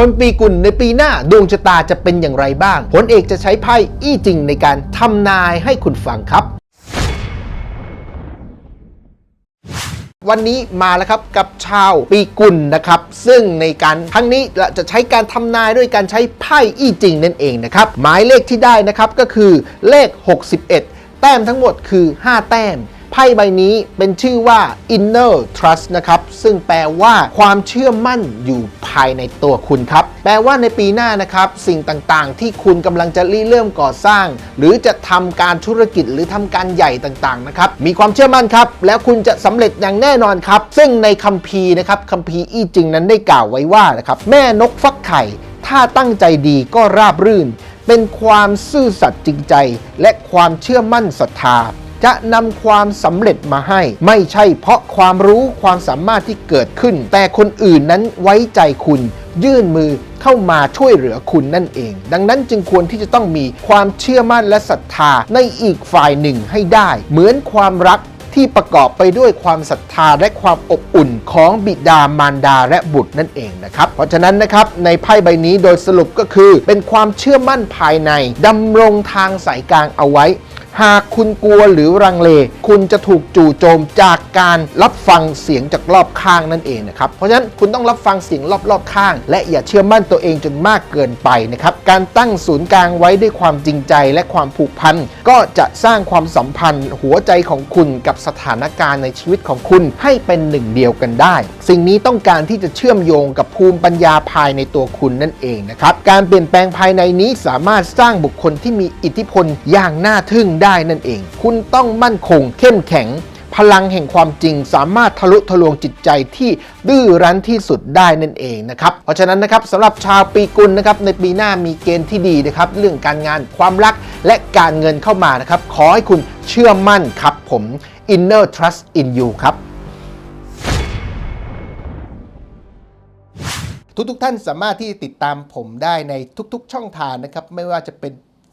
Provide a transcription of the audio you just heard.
คนปีกุลในปีหน้าดวงชะตาจะเป็นอย่างไรบ้าง ผลเอกจะใช้ไพ่อี้จริงในการทำนายให้คุณฟังครับ วันนี้มาแล้วครับกับชาวปีกุลนะครับ ซึ่งในการครั้งนี้เราจะใช้การทำนายด้วยการใช้ไพ่อี้จริงนั่นเองนะครับ หมายเลขที่ได้นะครับก็คือเลข 61 แต้มทั้งหมดคือ 5 แต้ม พ่ใบนี้เป็นชื่อว่า inner trust นะครับ ซึ่งแปลว่าความเชื่อมั่นอยู่ภายในตัวคุณครับ แปลว่าในปีหน้านะครับ สิ่งต่างๆ ที่คุณกำลังจะริเริ่มก่อสร้าง หรือจะทำการธุรกิจหรือทำการใหญ่ต่างๆนะครับมีความเชื่อมั่นครับ แล้วคุณจะสำเร็จอย่างแน่นอนครับ ซึ่งในคัมภีร์นะครับคัมภีร์อี้จริงนั้นได้กล่าวไว้ว่านะครับแม่นกฟักไข่ ถ้าตั้งใจดีก็ราบรื่น เป็นความซื่อสัตย์จริงใจ และความเชื่อมั่นศรัทธา จะนำความสำเร็จมาให้ ไม่ใช่เพราะความรู้ความสามารถที่เกิดขึ้น แต่คนอื่นนั้นไว้ใจคุณยื่นมือเข้ามาช่วยเหลือคุณนั่นเอง ดังนั้นจึงควรที่จะต้องมีความเชื่อมั่นและศรัทธาในอีกฝ่ายหนึ่งให้ได้ เหมือนความรักที่ประกอบไปด้วยความศรัทธาและความอบอุ่นของบิดามารดาและบุตรนั่นเองนะครับ เพราะฉะนั้นนะครับในไพ่ใบนี้โดยสรุปก็คือ เป็นความเชื่อมั่นภายในดำรงทางสายกลางเอาไว้ หากคุณกลัวหรือรังเล คุณจะถูกจู่โจมจากการรับฟังเสียงจากรอบข้างนั่นเองนะครับ เพราะฉะนั้นคุณต้องรับฟังเสียงรอบๆข้าง และอย่าเชื่อมั่นตัวเองจนมากเกินไปนะครับ การตั้งศูนย์กลางไว้ด้วยความจริงใจและความผูกพันก็จะสร้างความสัมพันธ์ หัวใจของคุณกับสถานการณ์ในชีวิตของคุณให้เป็นหนึ่งเดียวกันได้ สิ่งนี้ต้องการที่จะเชื่อมโยงกับภูมิปัญญาภายในตัวคุณนั่นเองนะครับ การเปลี่ยนแปลงภายในนี้สามารถสร้างบุคคลที่มีอิทธิพลอย่างน่าทึ่งได้ได้นั่นเอง คุณต้องมั่นคง เข้มแข็ง พลังแห่งความจริง สามารถทะลุทะลวงจิตใจที่ดื้อรั้นที่สุดได้นั่นเองนะครับ เพราะฉะนั้นนะครับสำหรับชาวปีกุลนะครับในปีหน้ามีเกณฑ์ที่ดีนะครับเรื่องการงานความรักและการเงินเข้ามานะครับขอให้คุณเชื่อมั่นครับผม inner trust in you ครับทุกๆทท่านสามารถที่ติดตามผมได้ในทุกๆ ช่องทางนะครับ ไม่ว่าจะเป็น